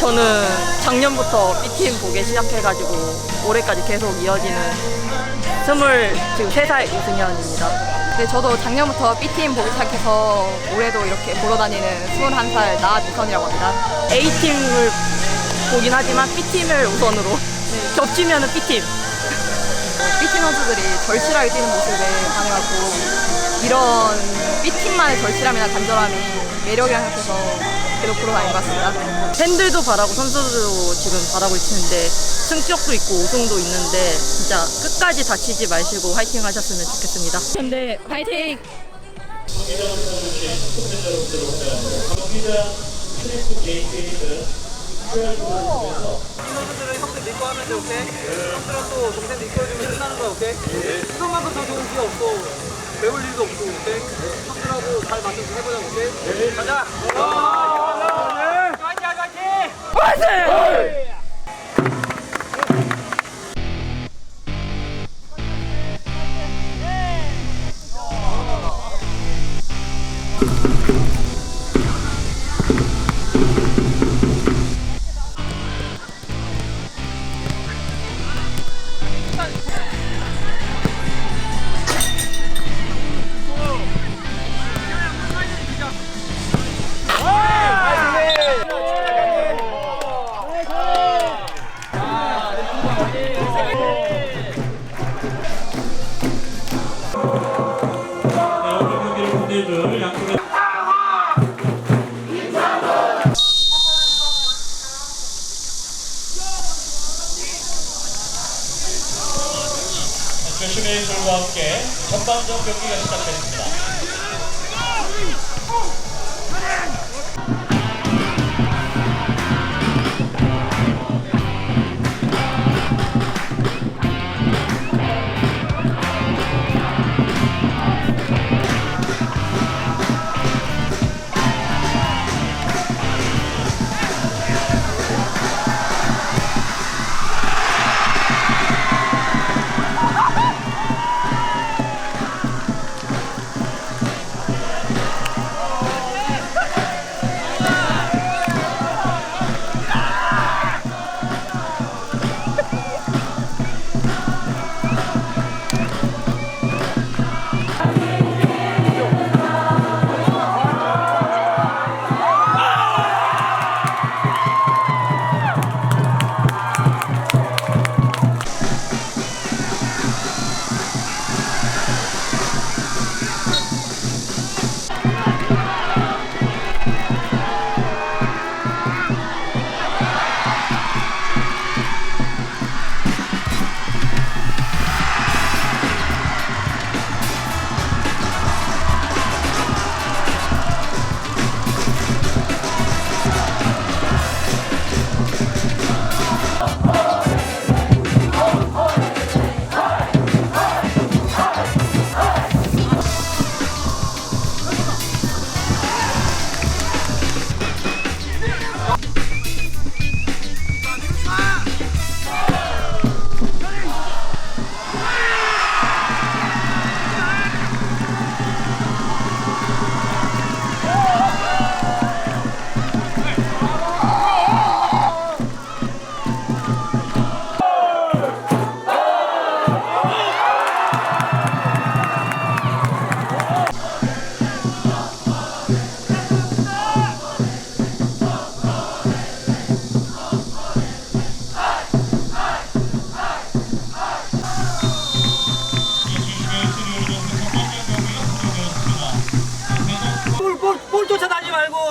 저는 작년부터 B팀 보기 시작해가지고 올해까지 계속 이어지는 스물 지금 세살 이승현입니다. 네, 저도 작년부터 B팀 보기 시작해서 올해도 이렇게 보러 다니는 21살 나미선이라고 합니다. A팀을 보긴 하지만 B팀을 우선으로 겹치면 은 B팀. B팀 선수들이 절실하게 뛰는 모습에 반해갖고 이런 B팀만의 절실함이나 간절함이 매력이라 생각해서 계속 보러 다니는 것 같습니다. 팬들도 바라고 선수들도 지금 바라고 있는데 승격도 있고 우승도 있는데 진짜 끝까지 다치지 마시고 화이팅 하셨으면 좋겠습니다. 근데 화이팅! 선수들은 형들 믿고 하면 돼, 오케이? 형들은 또 동생들 이끌어주면 끝나는 거야, 오케이? 수성만큼 더 좋은 기회 없어. 배울 일도 없고, 오케이? 형들하고 잘 맞춰서 해보자, 오케이? 가자! 화이팅, 화 Joe Gabriel sa 10.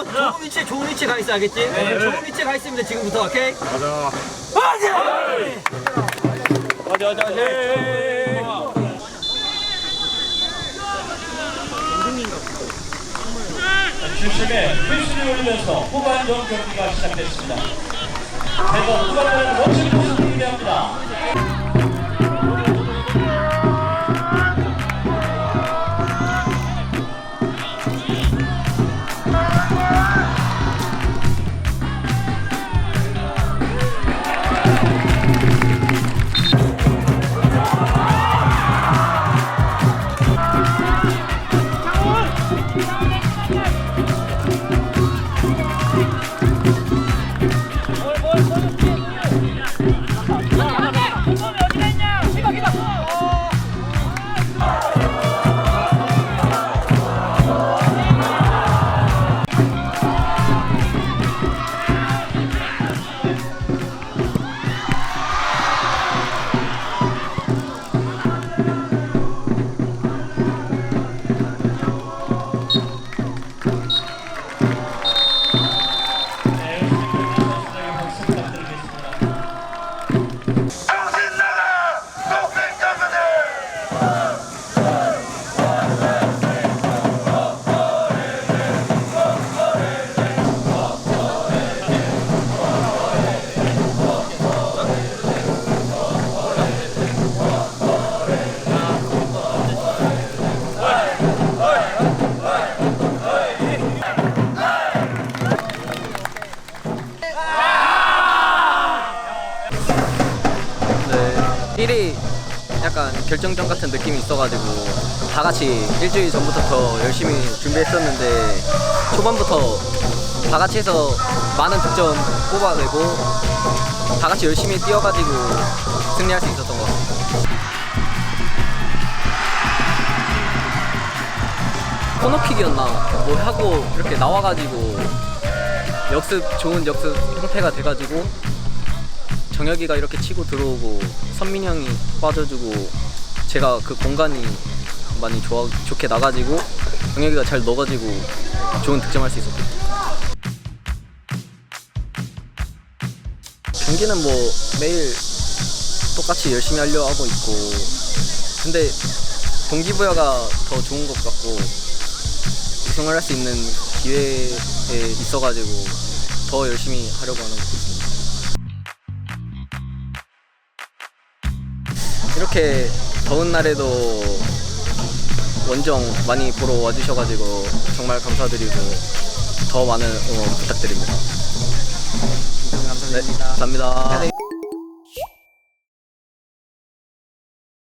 좋은 위치에 좋은 위치에 가 있어, 알겠지? 좋은 위치에 가 있으면 돼, 지금부터, 오케이? 가자. 가자! 가자, 가자, 중심에 휘슬이 울리면서 후반전 경기가 시작됐습니다. 대전 후반전은 멋진 모습을 기대합니다. 결정전 같은 느낌이 있어가지고 다 같이 일주일 전부터 더 열심히 준비했었는데 초반부터 다 같이 해서 많은 득점 뽑아내고 다 같이 열심히 뛰어가지고 승리할 수 있었던 것 같아요. 코너킥이었나 뭐 하고 이렇게 나와가지고 역습 좋은 역습 형태가 돼가지고 정혁이가 이렇게 치고 들어오고 선민이 형이 빠져주고 제가 그 공간이 많이 좋아 좋게 나가지고 정혁이가 잘 넣어가지고 좋은 득점할 수 있었고 경기는 뭐 매일 똑같이 열심히 하려 하고 있고 근데 동기부여가 더 좋은 것 같고 우승을 할 수 있는 기회에 있어가지고 더 열심히 하려고 하는 것 같습니다. 이렇게 더운 날에도 원정 많이 보러 와주셔가지고 정말 감사드리고 더 많은 응원 부탁드립니다. 감사합니다. 네, 감사합니다.